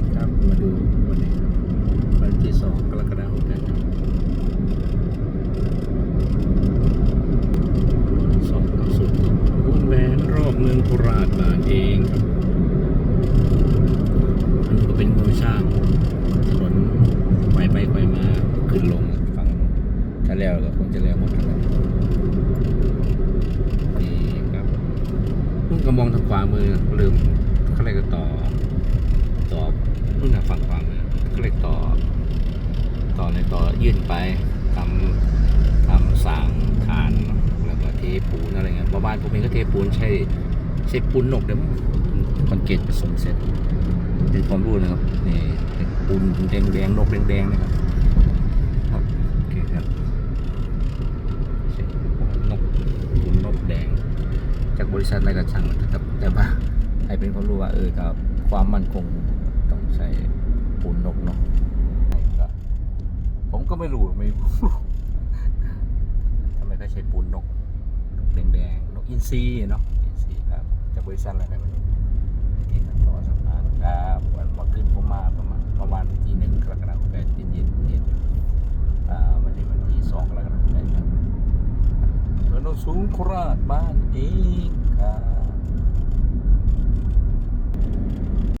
ดตครับ มาดูวันนี้ครับ วันที่สองกรกฎาคมนะครับสองกับสุดวงแหวนรอบเมืองโคราชมาเองครับอันก็เป็นงูช่างถนไปไปไปมาขึ้นลงฝั่งทะเลก็คงจะแล้วหมดแล้วนี่ครับเพิ่งก็มองทางขวามือลืมอะไรก็ต่อ ต่อยื่นไปทำทำสางฐานแล้วก็เทปูนอะไรเงี้ยบ้านผมเองก็เทปูนใช้ใช้ปูนหนกเดี๋ยวคอนกรีตผสมเสร็จเป็นความรู้นะครับนี่ปูนแดงแดงนกแดงแดงนะครับครับโอเคครับนกปูนนกแดง จากบริษัทอะไรก็ช่างมันนะครับแต่ว่าให้เป็นความรู้ว่าเออกับความมั่นคงต้องใช้ปูนนกเนาะก็ผม ก็ไม่รู้ไม่รู้ทำไมก็ใช้ปูนนกนกแดงๆนกอินทรีเนาะอินทรีครับจากบริษัทอะไรก็ไม่รู้โอเคครับต่อสะพานครับวันวันขึ้นผมมาประมาณประมาณที่หนึ่งกรกฎาคมเย็นเย็นเย็นอ่าวันนี้วันที่สองกรกฎาคมครับเออโนนสูงโคราชบ้านเองครับ